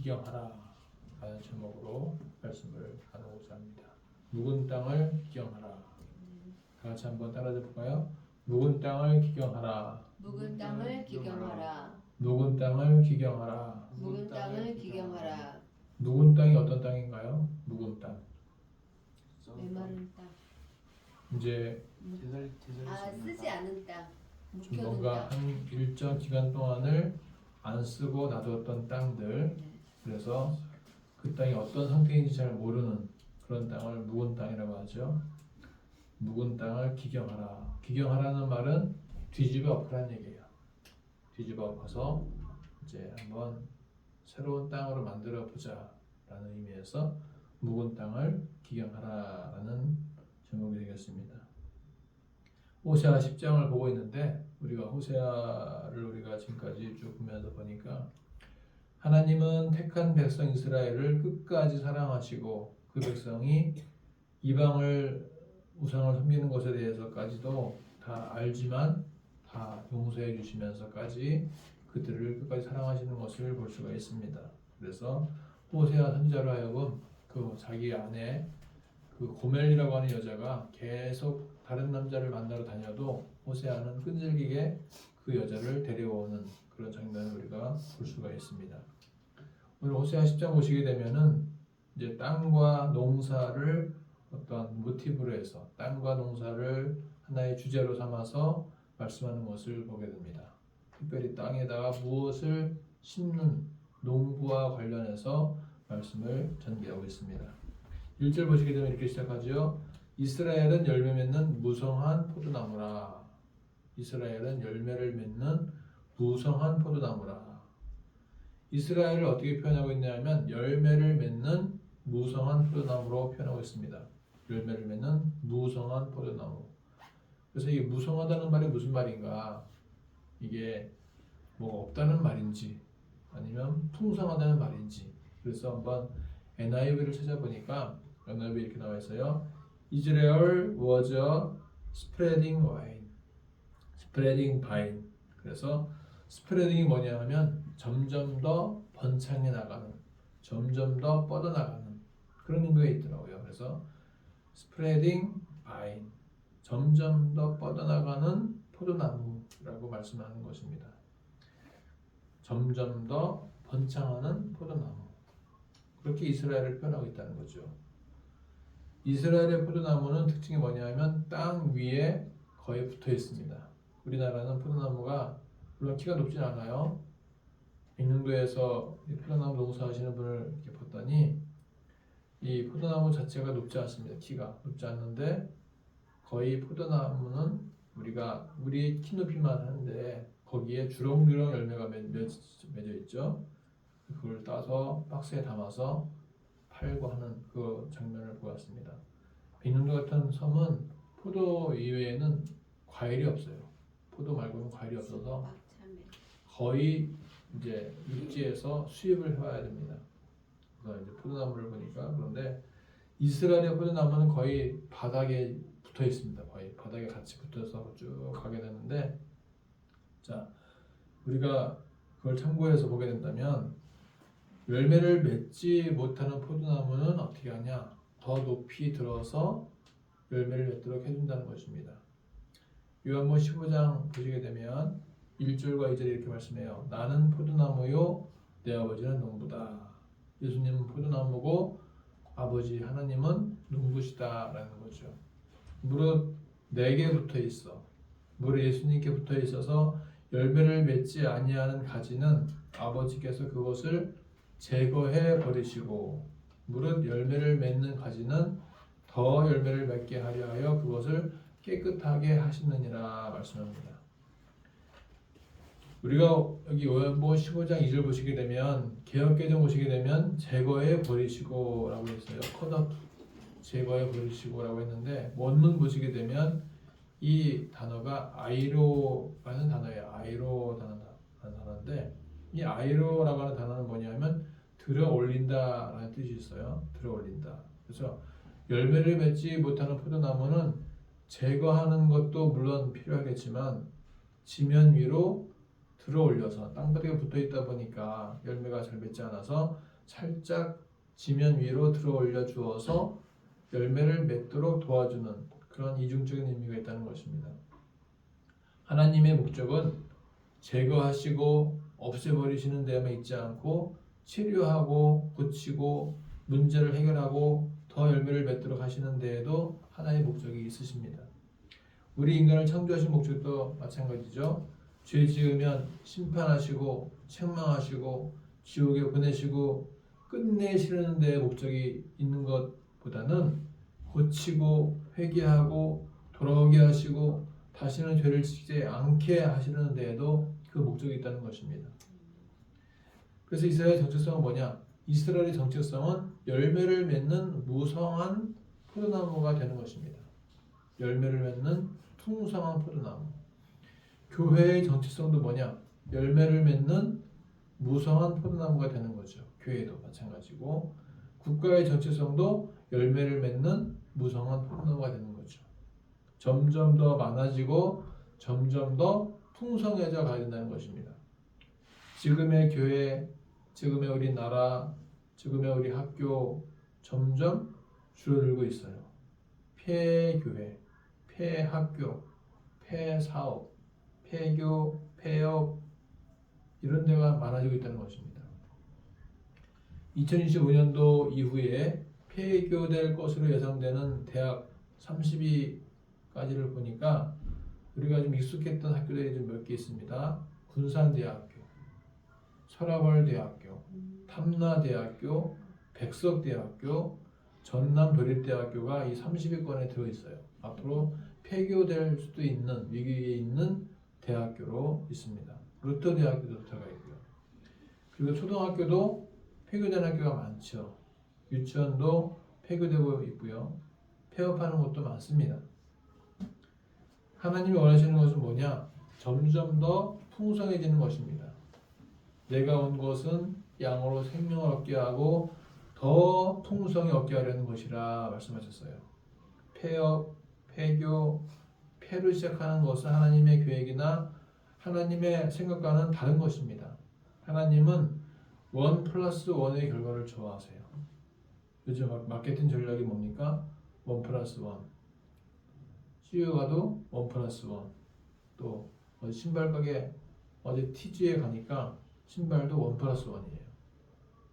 기경하라 라는 제목으로 말씀을 나누고자 합니다. 묵은 땅을 기경하라. 다 같이 한번 따라해 볼까요? 묵은 땅을 기경하라. 묵은 땅을 기경하라. 묵은 땅을 기경하라. 묵은 땅을 기경하라. 묵은 땅이 어떤 땅인가요? 묵은 땅. 메마른 땅. 이제 아 쓰지 않은 땅. 묵혀둔 뭔가 땅. 한 일정 기간 동안을 안 쓰고 놔두었던 땅들 네. 그래서 그 땅이 어떤 상태인지 잘 모르는 그런 땅을 묵은 땅이라고 하죠. 묵은 땅을 기경하라. 기경하라는 말은 뒤집어 엎으라는 얘기예요. 뒤집어 엎어서 이제 한번 새로운 땅으로 만들어 보자라는 의미에서 묵은 땅을 기경하라라는 제목이 되겠습니다. 호세아 10장을 보고 있는데 우리가 호세아를 우리가 지금까지 쭉 보면서 보니까 하나님은 택한 백성 이스라엘을 끝까지 사랑하시고 그 백성이 이방을 우상을 섬기는 것에 대해서까지도 다 알지만 다 용서해 주시면서까지 그들을 끝까지 사랑하시는 것을 볼 수가 있습니다. 그래서 호세아 선지자로 하여금 그 자기 아내 그 고멜이라고 하는 여자가 계속 다른 남자를 만나러 다녀도 호세아는 끈질기게 그 여자를 데려오는 그런 장면을 우리가 볼 수가 있습니다. 오늘 호세아 10장 보시게 되면은 이제 땅과 농사를 어떤 모티브로 해서 땅과 농사를 하나의 주제로 삼아서 말씀하는 것을 보게 됩니다. 특별히 땅에다가 무엇을 심는 농부와 관련해서 말씀을 전개하고 있습니다. 1절 보시게 되면 이렇게 시작하죠. 이스라엘은 열매 맺는 무성한 포도나무라. 이스라엘은 열매를 맺는 무성한 포도나무라. 이스라엘을 어떻게 표현하고 있냐면 열매를 맺는 무성한 포도나무로 표현하고 있습니다. 열매를 맺는 무성한 포도나무. 그래서 이게 무성하다는 말이 무슨 말인가? 이게 뭐 없다는 말인지 아니면 풍성하다는 말인지. 그래서 한번 NIV를 찾아보니까 NIV 이렇게 나와 있어요. Israel was a spreading vine. spreading vine. 그래서 스프레딩이 뭐냐 하면 점점 더 번창해 나가는, 점점 더 뻗어 나가는 그런 의미가 있더라고요. 그래서 스프레딩 바인, 점점 더 뻗어 나가는 포도나무라고 말씀하는 것입니다. 점점 더 번창하는 포도나무. 그렇게 이스라엘을 표현하고 있다는 거죠. 이스라엘의 포도나무는 특징이 뭐냐면 땅 위에 거의 붙어 있습니다. 우리나라는 포도나무가 물론 키가 높진 않아요. 인릉도에서 이 포도나무 농사하시는 분을 이렇게 봤더니 이 포도나무 자체가 높지 않습니다. 키가 높지 않는데 거의 포도나무는 우리가 우리의 키 높이만 하는데 거기에 주렁주렁 열매가 맺어 있죠. 그걸 따서 박스에 담아서 팔고 하는 그 장면을 보았습니다. 인릉도 같은 섬은 포도 이외에는 과일이 없어요. 포도 말고는 과일이 없어서. 거의 이제 육지에서 수입을 해와야 됩니다. 그래서 이제 포도나무를 보니까 그런데 이스라엘의 포도나무는 거의 바닥에 붙어 있습니다. 거의 바닥에 같이 붙어서 쭉 가게 되는데 자 우리가 그걸 참고해서 보게 된다면 열매를 맺지 못하는 포도나무는 어떻게 하냐? 더 높이 들어서 열매를 맺도록 해준다는 것입니다. 요한복 15장 보시게 되면 1절과 2절에 이렇게 말씀해요. 나는 포도나무요 내 아버지는 농부다. 예수님은 포도나무고 아버지 하나님은 농부시다라는 거죠. 무릇 내게 붙어 있어. 무릇 예수님께 붙어 있어서 열매를 맺지 아니하는 가지는 아버지께서 그것을 제거해 버리시고 무릇 열매를 맺는 가지는 더 열매를 맺게 하려 하여 그것을 깨끗하게 하시느니라 말씀합니다. 우리가 여기 요한복음 15장 2절 보시게 되면 개혁개정 보시게 되면 제거해 버리시고라고 했어요. 컷업 제거해 버리시고라고 했는데 원문 보시게 되면 이 단어가 아이로라는 단어예요. 아이로라는 단어인데 이 아이로라고 하는 단어는 뭐냐면 들어 올린다라는 뜻이 있어요. 들어 올린다. 그래서 열매를 맺지 못하는 포도나무는 제거하는 것도 물론 필요하겠지만 지면 위로 들어 올려서 땅바닥에 붙어 있다 보니까 열매가 잘 맺지 않아서 살짝 지면 위로 들어 올려 주어서 열매를 맺도록 도와주는 그런 이중적인 의미가 있다는 것입니다. 하나님의 목적은 제거하시고 없애버리시는 데만 있지 않고 치료하고 고치고 문제를 해결하고 더 열매를 맺도록 하시는 데에도 하나의 목적이 있으십니다. 우리 인간을 창조하신 목적도 마찬가지죠. 죄 지으면 심판하시고 책망하시고 지옥에 보내시고 끝내시는 데 목적이 있는 것보다는 고치고 회개하고 돌아오게 하시고 다시는 죄를 지지 않게 하시는 데에도 그 목적이 있다는 것입니다. 그래서 이스라엘의 정체성은 뭐냐? 이스라엘의 정체성은 열매를 맺는 무성한 포도나무가 되는 것입니다. 열매를 맺는 풍성한 포도나무. 교회의 정체성도 뭐냐? 열매를 맺는 무성한 포도나무가 되는 거죠. 교회도 마찬가지고 국가의 정체성도 열매를 맺는 무성한 포도나무가 되는 거죠. 점점 더 많아지고 점점 더 풍성해져 가야 된다는 것입니다. 지금의 교회, 지금의 우리 나라, 지금의 우리 학교 점점 줄어들고 있어요. 폐교회, 폐학교, 폐사업, 폐교, 폐업 이런 데가 많아지고 있다는 것입니다. 2025년도 이후에 폐교될 것으로 예상되는 대학 32가지를 보니까 우리가 좀 익숙했던 학교들이 좀 몇 개 있습니다. 군산대학교, 서라벌대학교, 탐나대학교, 백석대학교, 전남도립대학교가 이 30위권에 들어 있어요. 앞으로 폐교될 수도 있는 위기에 있는 대학교로 있습니다. 루터 대학교도 들어가 있고요. 그리고 초등학교도 폐교된 학교가 많죠. 유치원도 폐교되고 있고요. 폐업하는 곳도 많습니다. 하나님이 원하시는 것은 뭐냐? 점점 더 풍성해지는 것입니다. 내가 온 것은 양으로 생명을 얻게 하고 더 풍성히 얻게 하려는 것이라 말씀하셨어요. 폐업, 폐교, 폐로 시작하는 것은 하나님의 계획이나 하나님의 생각과는 다른 것입니다. 하나님은 원 플러스 원의 결과를 좋아하세요. 요즘 마- 마케팅 전략이 뭡니까? 원 플러스 원. CEO가도 원 플러스 원. 또 신발 가게 어디 TG에 가니까 신발도 원 플러스 원이에요.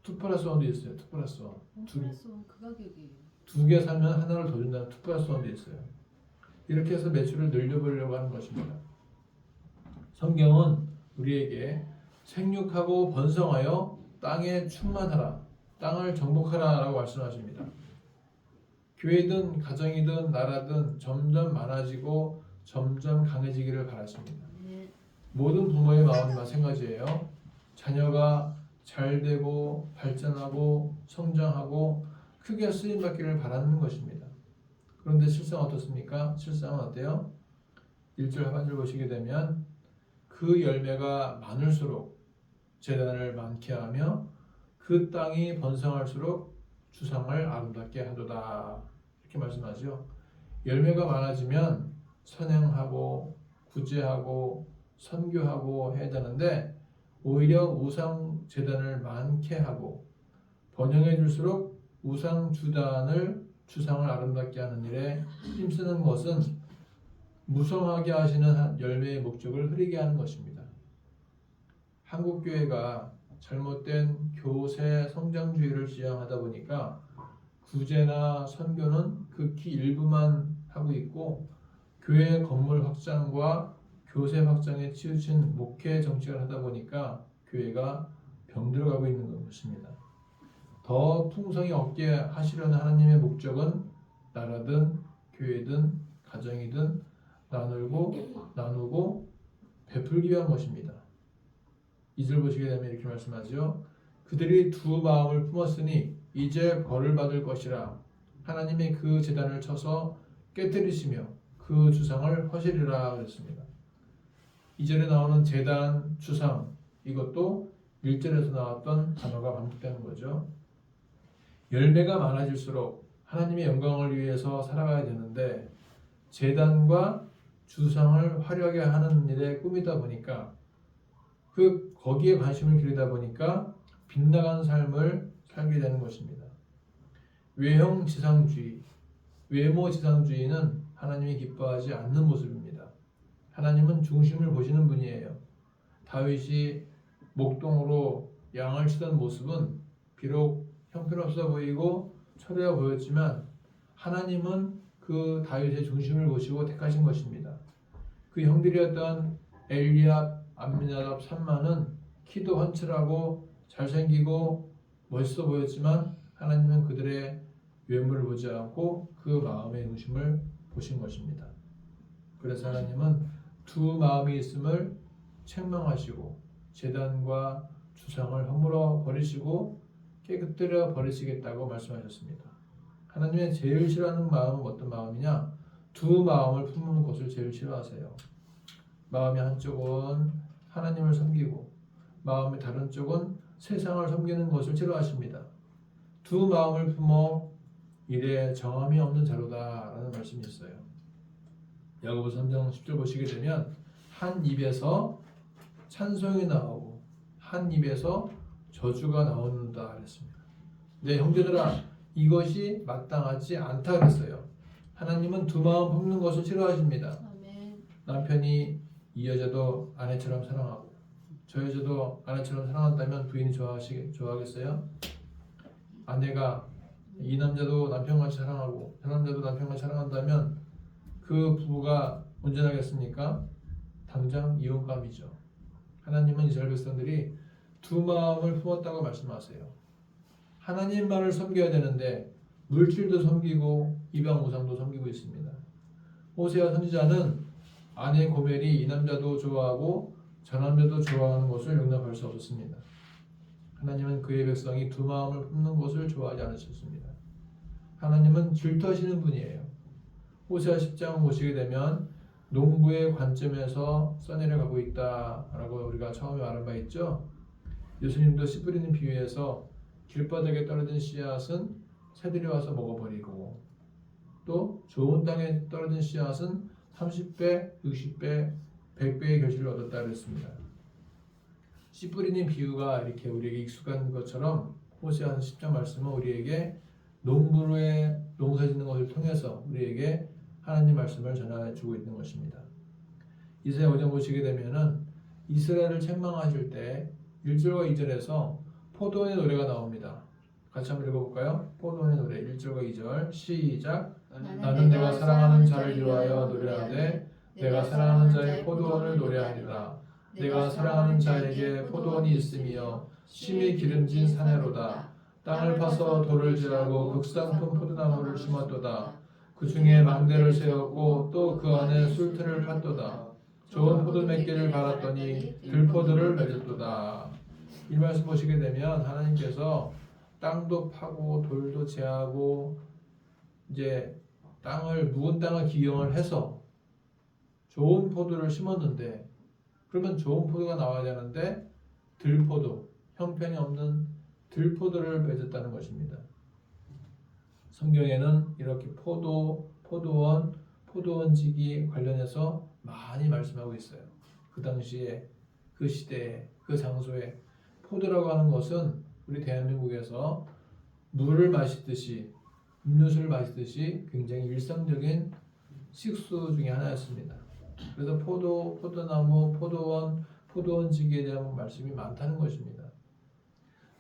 투 플러스 원도 있어요. 투 플러스 원. 두, 플러스 원그 가격이에요. 두 개 사면 하나를 더 준다는 투 플러스 원도 있어요. 이렇게 해서 매출을 늘려보려고 하는 것입니다. 성경은 우리에게 생육하고 번성하여 땅에 충만하라, 땅을 정복하라라고 말씀하십니다. 교회든 가정이든 나라든 점점 많아지고 점점 강해지기를 바라십니다. 네. 모든 부모의 마음이 마찬가지예요. 자녀가 잘 되고 발전하고 성장하고 크게 쓰임 받기를 바라는 것입니다. 그런데 실상 어떻습니까? 실상은 어때요? 1절 하반절 보시게 되면 그 열매가 많을수록 재단을 많게 하며 그 땅이 번성할수록 주상을 아름답게 하도다 이렇게 말씀하죠. 열매가 많아지면 선행하고 구제하고 선교하고 해야 되는데 오히려 우상 재단을 많게 하고 번영해 줄수록 우상 주단을 주상을 아름답게 하는 일에 힘쓰는 것은 무성하게 하시는 한 열매의 목적을 흐리게 하는 것입니다. 한국 교회가 잘못된 교세 성장주의를 지향하다 보니까 구제나 선교는 극히 일부만 하고 있고 교회 건물 확장과 교세 확장에 치우친 목회 정책을 하다 보니까 교회가 병들어가고 있는 것입니다. 더 풍성히 얻게 하시려는 하나님의 목적은 나라든 교회든 가정이든 나누고 나누고 베풀기 위한 것입니다. 이절 보시게 되면 이렇게 말씀하죠. 그들이 두 마음을 품었으니 이제 벌을 받을 것이라 하나님이 그 재단을 쳐서 깨뜨리시며 그 주상을 허시리라 그랬습니다. 이절에 나오는 재단, 주상 이것도 1절에서 나왔던 단어가 반복되는 거죠. 열매가 많아질수록 하나님의 영광을 위해서 살아가야 되는데 재단과 주상을 화려하게 하는 일에 꿈이다 보니까 그 거기에 관심을 기르다 보니까 빗나간 삶을 살게 되는 것입니다. 외형 지상주의, 외모 지상주의는 하나님이 기뻐하지 않는 모습입니다. 하나님은 중심을 보시는 분이에요. 다윗이 목동으로 양을 치던 모습은 비록 형편없어 보이고 초라해 보였지만 하나님은 그 다윗의 중심을 보시고 택하신 것입니다. 그 형들이었던 엘리압, 암미나답, 삼마는 키도 훤칠하고 잘생기고 멋있어 보였지만 하나님은 그들의 외모를 보지 않고 그 마음의 중심을 보신 것입니다. 그래서 하나님은 두 마음이 있음을 책망하시고 재단과 주상을 허물어 버리시고 깨끗들여 버리시겠다고 말씀하셨습니다. 하나님의 제일 싫어하는 마음은 어떤 마음이냐? 두 마음을 품는 것을 제일 싫어하세요. 마음의 한쪽은 하나님을 섬기고 마음의 다른 쪽은 세상을 섬기는 것을 싫어하십니다. 두 마음을 품어 일에 정함이 없는 자로다라는 말씀이 있어요. 야고보 3장 10절 보시게 되면 한 입에서 찬송이 나오고 한 입에서 저주가 나 온다 그랬습니다. 네 형제들아 이것이 마땅하지 않다 그랬어요. 하나님은 두 마음 품는 것을 싫어하십니다. 아멘. 남편이 이 여자도 아내처럼 사랑하고 저 여자도 아내처럼 사랑한다면 부인이 좋아하시 좋아하겠어요? 아내가 이 남자도 남편같이 사랑하고 저 남자도 남편같이 사랑한다면 그 부부가 온전하겠습니까? 당장 이혼감이죠. 하나님은 이스라엘 백성들이 두 마음을 품었다고 말씀하세요. 하나님만을 섬겨야 되는데 물질도 섬기고 이방 우상도 섬기고 있습니다. 호세아 선지자는 아내 고멜이 이 남자도 좋아하고 저 남자도 좋아하는 것을 용납할 수 없었습니다. 하나님은 그의 백성이 두 마음을 품는 것을 좋아하지 않으셨습니다. 하나님은 질투하시는 분이에요. 호세아 10장을 보시게 되면 농부의 관점에서 써내려가고 있다라고 우리가 처음에 말한 바 있죠. 예수님도 씨 뿌리는 비유에서 길바닥에 떨어진 씨앗은 새들이 와서 먹어버리고 또 좋은 땅에 떨어진 씨앗은 30배, 60배, 100배의 결실을 얻었다 그랬습니다. 씨 뿌리는 비유가 이렇게 우리에게 익숙한 것처럼 호세아서 10장 말씀은 우리에게 농부의 농사 짓는 것을 통해서 우리에게 하나님 말씀을 전해 주고 있는 것입니다. 이사야 5장 보시게 되면은 이스라엘을 책망하실 때 1절과 2절에서 포도원의 노래가 나옵니다. 같이 한번 읽어볼까요? 포도원의 노래 1절과 2절. 시작. 나는 내가 사랑하는 자를 위하여 노래하되 내가 사랑하는 자의 포도원을 노래하리라. 내가 사랑하는 자에게 포도원이 있으며 심히 기름진 사내로다. 땅을 파서 돌을 지하고 극상품 포도나무를 심었도다. 그 중에 망대를 세웠고 또 그 안에 술틀을 팠도다 좋은 포도 몇 개를 갈았더니 들포도를 맺었도다 이 말씀 보시게 되면 하나님께서 땅도 파고 돌도 제하고 이제 땅을 묵은 땅을 기경을 해서 좋은 포도를 심었는데 그러면 좋은 포도가 나와야 되는데 들포도 형편이 없는 들포도를 맺었다는 것입니다. 성경에는 이렇게 포도, 포도원, 포도원지기 관련해서 많이 말씀하고 있어요. 그 당시에 그 시대에 그 장소에 포도라고 하는 것은 우리 대한민국에서 물을 마시듯이 음료수를 마시듯이 굉장히 일상적인 식수 중에 하나였습니다. 그래서 포도, 포도나무, 포도원, 포도원 지기에 대한 말씀이 많다는 것입니다.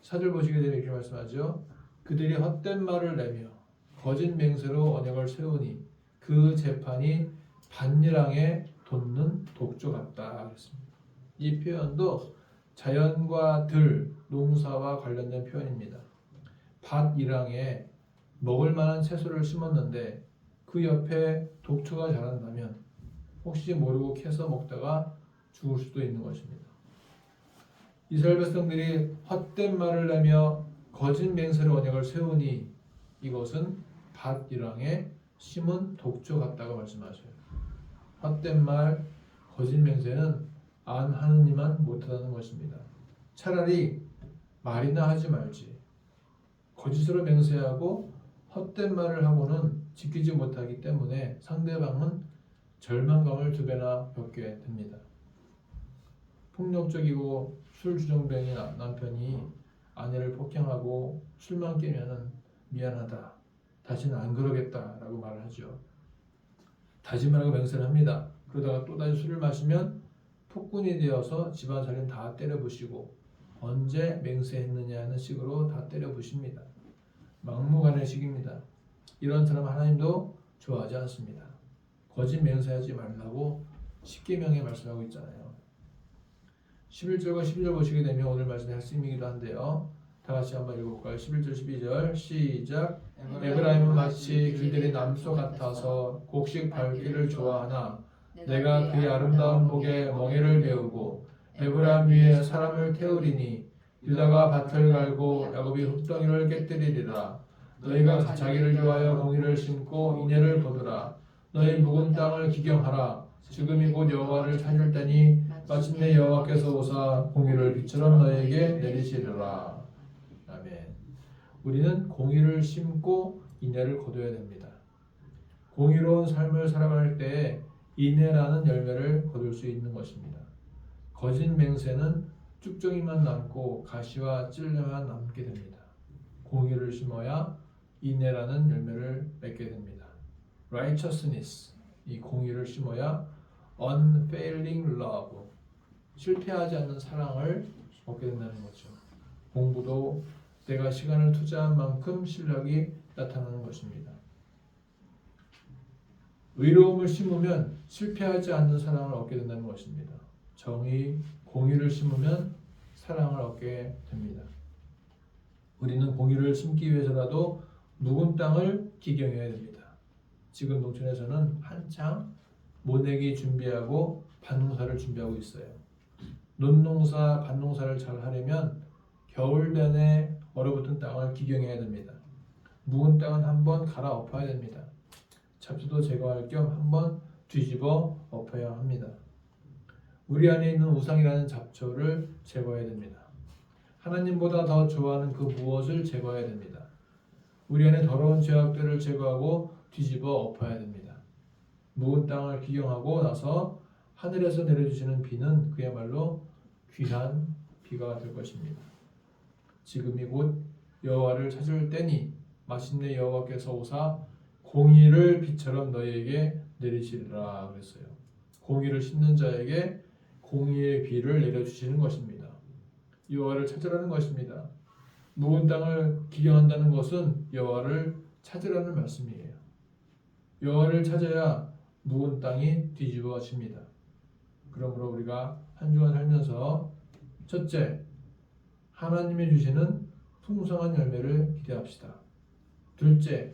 사절 보시게 되면 이렇게 말씀하죠. 그들이 헛된 말을 내며 거짓 맹세로 언약을 세우니 그 재판이 반일항에 돋는 독조 같다 그랬습니다. 이 표현도 자연과 들, 농사와 관련된 표현입니다. 밭 일항에 먹을 만한 채소를 심었는데 그 옆에 독초가 자란다면 혹시 모르고 캐서 먹다가 죽을 수도 있는 것입니다. 이스라엘 백성들이 헛된 말을 내며 거짓 맹세로 언약을 세우니 이것은 밭 일항에 심은 독초 같다고 말씀하셔요. 헛된 말, 거짓 맹세는 안 하는 이만 못하다는 것입니다. 차라리 말이나 하지 말지. 거짓으로 맹세하고 헛된 말을 하고는 지키지 못하기 때문에 상대방은 절망감을 두 배나 겪게 됩니다. 폭력적이고 술 주정뱅이 나- 남편이 아내를 폭행하고 술만 깨면은 미안하다. 다시는 안 그러겠다라고 말을 하죠. 다짐하고 맹세를 합니다. 그러다가 또다시 술을 마시면 폭군이 되어서 집안 살림 다 때려부시고 언제 맹세했느냐는 식으로 다 때려부십니다. 막무가내 식입니다. 이런 사람 하나님도 좋아하지 않습니다. 거짓 맹세하지 말라고 십계명에 말씀하고 있잖아요. 11절과 12절 보시게 되면 오늘 말씀의 핵심이기도 한데요. 다 같이 한번 읽어볼까요? 11절, 12절 시작. 에브라임은 마치 길들이 남소 같아서 곡식 밟기를 좋아하나 내가 그의 아름다운 복에 멍에를 메우고 에브라임 위에 사람을 태우리니 유다가 밭을 갈고 야곱이 흙덩이를 깨뜨리리라. 너희가 자기를 위하여 공의를 심고 인애를 거두라. 너희 묵은 땅을 기경하라. 지금이 곧 여호와를 찾을 때니 마침내 여호와께서 오사 공의를 비처럼 너희에게 내리시리라 우리는 공의를 심고 인애를 거둬야 됩니다 공의로운 삶을 살아갈 때에 인애라는 열매를 거둘 수 있는 것입니다. 거짓 맹세는 쭉정이만 남고 가시와 찔레만 남게 됩니다. 공의를 심어야 인애라는 열매를 맺게 됩니다. righteousness 이 공의를 심어야 unfailing love 실패하지 않는 사랑을 얻게 된다는 거죠. 공부도 내가 시간을 투자한 만큼 실력이 나타나는 것입니다. 의로움을 심으면 실패하지 않는 사랑을 얻게 된다는 것입니다. 정의, 공의를 심으면 사랑을 얻게 됩니다. 우리는 공의를 심기 위해서라도 묵은 땅을 기경해야 됩니다. 지금 농촌에서는 한창 모내기 준비하고 밭농사를 준비하고 있어요. 논농사, 밭농사를 잘 하려면 겨울 내내 얼어붙은 땅을 기경해야 됩니다. 묵은 땅은 한번 갈아 엎어야 됩니다. 잡초도 제거할 겸 한번 뒤집어 엎어야 합니다. 우리 안에 있는 우상이라는 잡초를 제거해야 됩니다. 하나님보다 더 좋아하는 그 무엇을 제거해야 됩니다. 우리 안에 더러운 죄악들을 제거하고 뒤집어 엎어야 됩니다. 묵은 땅을 기경하고 나서 하늘에서 내려주시는 비는 그야말로 귀한 비가 될 것입니다. 지금이 곧 여호와를 찾을 때니 마침내 여호와께서 오사 공의를 비처럼 너희에게 내리시리라 그랬어요. 공의를 심는 자에게 공의의 비를 내려주시는 것입니다. 여호와를 찾으라는 것입니다. 묵은 땅을 기경한다는 것은 여호와를 찾으라는 말씀이에요. 여호와를 찾아야 묵은 땅이 뒤집어집니다. 그러므로 우리가 한 주간 살면서 첫째, 하나님이 주시는 풍성한 열매를 기대합시다. 둘째,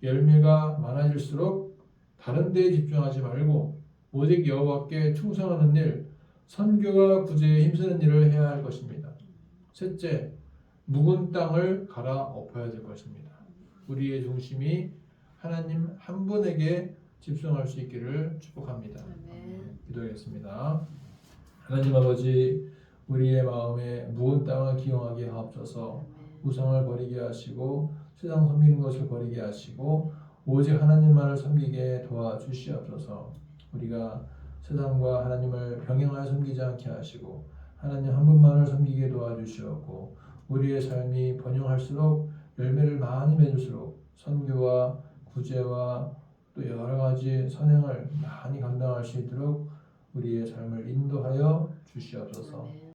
열매가 많아질수록 다른 데에 집중하지 말고 오직 여호와께 충성하는 일, 선교와 구제에 힘쓰는 일을 해야 할 것입니다. 셋째, 묵은 땅을 갈아 엎어야 될 것입니다. 우리의 중심이 하나님 한 분에게 집중할 수 있기를 축복합니다. 기도하겠습니다. 하나님 아버지, 우리의 마음에 묵은 땅을 기용하게 하옵소서. 우상을 버리게 하시고 세상 섬기는 것을 버리게 하시고 오직 하나님만을 섬기게 도와주시옵소서. 우리가 세상과 하나님을 병행하여 섬기지 않게 하시고 하나님 한 분만을 섬기게 도와주시옵고 우리의 삶이 번영할수록 열매를 많이 맺을수록 선교와 구제와 또 여러 가지 선행을 많이 감당할 수 있도록 우리의 삶을 인도하여 주시옵소서.